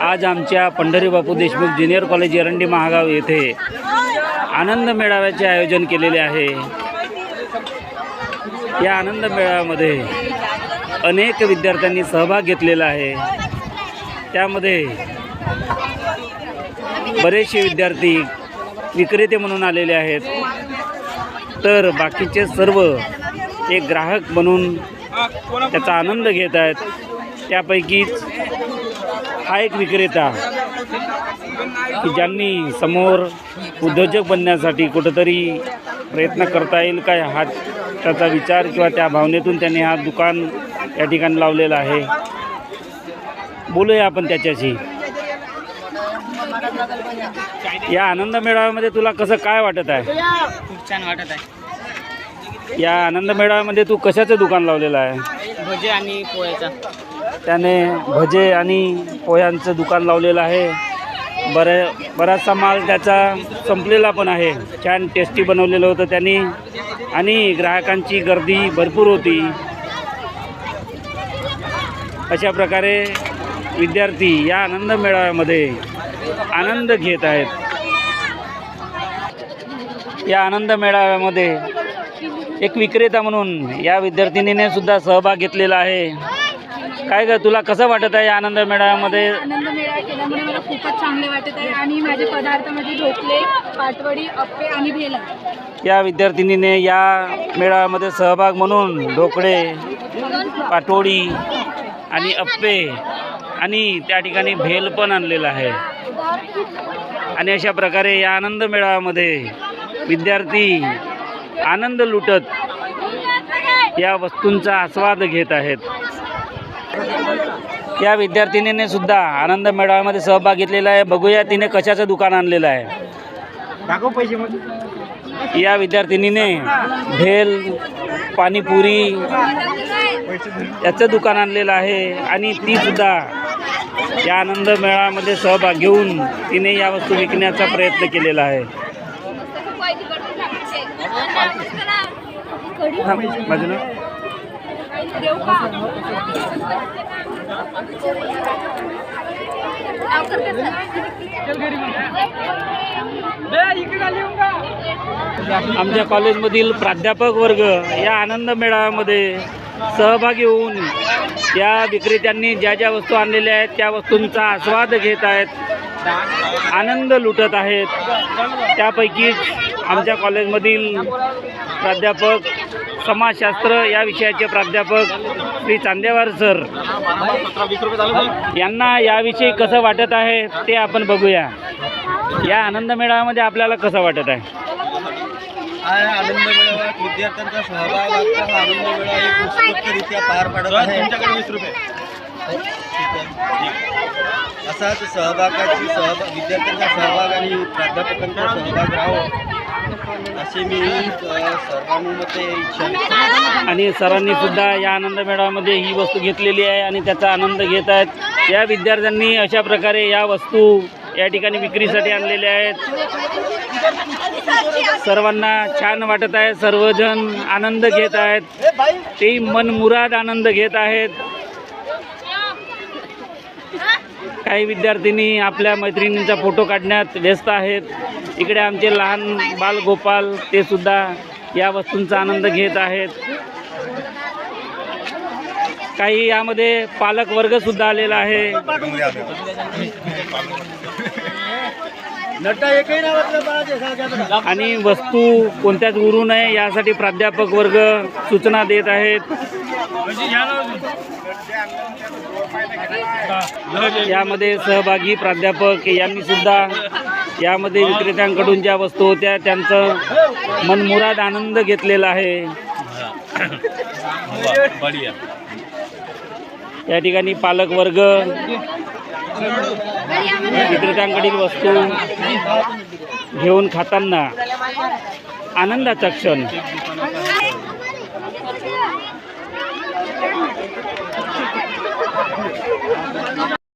आज आमच्या Pandhari Bapu Deshmukh junior college Erandi Mahagaon येथे आनंद मेळाव्याचे आयोजन केलेले आहे. या आनंद मेळाव्यामध्ये अनेक विद्यार्थ्यांनी सहभाग घेतलेला आहे. त्यामध्ये बरेचसे विद्यार्थी विक्रेते म्हणून आलेले आहेत. तर बाकीचे सर्व एक ग्राहक म्हणून त्याचा आनंद घेत आहेत. त्यापैकीच हा एक विक्रेता की ज्यांनी समोर उद्योजक बनण्यासाठी कुठंतरी प्रयत्न करता येईल काय हा त्याचा विचार किंवा त्या भावनेतून त्यांनी हा दुकान या ठिकाणी लावलेलं आहे. बोलूया आपण त्याच्याशी. या आनंद मेळाव्यामध्ये तुला कसं काय वाटत आहे? खूप छान वाटत आहे. या आनंद मेळाव्यामध्ये तू कशाचं दुकान लावलेलं आहे? भजे आणि पोळ्याचा त्याने भजे आणि पोह्यांचं दुकान लावलेलं आहे. बरे बराचसा माल त्याचा संपलेला पण आहे. छान टेस्टी बनवलेलं होतं त्यांनी. आणि ग्राहकांची गर्दी भरपूर होती. अशा प्रकारे विद्यार्थी या आनंद मेळाव्यामध्ये आनंद घेत आहेत. या आनंद मेळाव्यामध्ये एक विक्रेता म्हणून या विद्यार्थिनीने सुद्धा सहभाग घेतलेला आहे. काय ग तुला कसं वाटत आहे या आनंद मेळाव्यामध्ये? आनंद मेळावा केल्यामुळे मला खूपच चांगले वाटत आहे आणि माझे पदार्थ म्हणजे ढोकले पाटवडी अप्पे आणि भेल. या विद्यार्थिनीने या मेळाव्यामध्ये सहभाग म्हणून ढोकळे पाटोडी आणि अप्पे आणि त्या ठिकाणी भेल पण आणलेला आहे. आणि अशा प्रकारे या आनंद मेळाव्यामध्ये विद्यार्थी आनंद लुटत या वस्तूंचा आस्वाद घेत आहेत. या विद्यार्थिनीने सुद्धा आनंद मेळाव्यामध्ये सहभाग घेतलेला आहे. बघूया तिने कशाचं दुकान आणलेलं आहे. या विद्यार्थिनीने भेल पाणीपुरी याचं दुकान आणलेलं आहे आणि ती सुद्धा या आनंद मेळाव्यामध्ये सहभाग घेऊन तिने या वस्तू विकण्याचा प्रयत्न केलेला आहे. आमच्या कॉलेजमधील प्राध्यापक वर्ग या आनंद मेळाव्यामध्ये सहभागी होऊन या विक्रेत्यांनी ज्या ज्या वस्तू आणलेल्या आहेत त्या वस्तूंचा आस्वाद घेत आहेत. आनंद लुटत आहेत. त्यापैकीच आमच्या कॉलेजमधील प्राध्यापक समाजशास्त्र या विषयाचे प्राध्यापक श्री चांदेवार सर. यांना याविषयी कसं वाटत आहे ते आपण बघूया. या आनंद मेळाव्यामध्ये आपल्याला कसं वाटत आहे? हा आनंद मेळाव्यात विद्यार्थ्यांचा सहभाग असता हा आनंद मेळावा एक उत्स्फूर्तरित्या पार पाडत आहे. वीस रुपये. असाच सहभागाची सहभाग विद्यार्थ्यांचा सहभाग आणि प्राध्यापकांचा सहभाग राहावा. असे मी आणि सरांनी सुद्धा या आनंद मेळाव्यामध्ये ही वस्तू घेतलेली आहे आणि त्याचा आनंद घेत आहेत. या विद्यार्थ्यांनी अशा प्रकारे या वस्तू या ठिकाणी विक्रीसाठी आणलेल्या आहेत. सर्वांना छान वाटत आहे सर्वजण आनंद घेत आहेत. ते मनमुराद आनंद घेत आहेत. काही विद्यार्थिनी आपल्या मैत्रिणींचा फोटो काढण्यात व्यस्त आहेत. इकडे आमचे लहान बाल गोपाल ते सुद्धा या वस्तूंचा आनंद घेत आहेत. काही यामध्ये पालक वर्ग सुद्धा आलेला आहे. आणि वस्तू कोणत्याच उरू नये यासाठी प्राध्यापक वर्ग सूचना देत आहेत. यामध्ये सहभागी प्राध्यापक यांनी सुद्धा यामध्ये विक्रेत्यांकडून ज्या वस्तू होत्या त्यांचं मनमुराद आनंद घेतलेला आहे. या ठिकाणी पालक वर्ग विक्रेत्यांकडील वस्तू घेऊन खाताना आनंदाचा क्षण.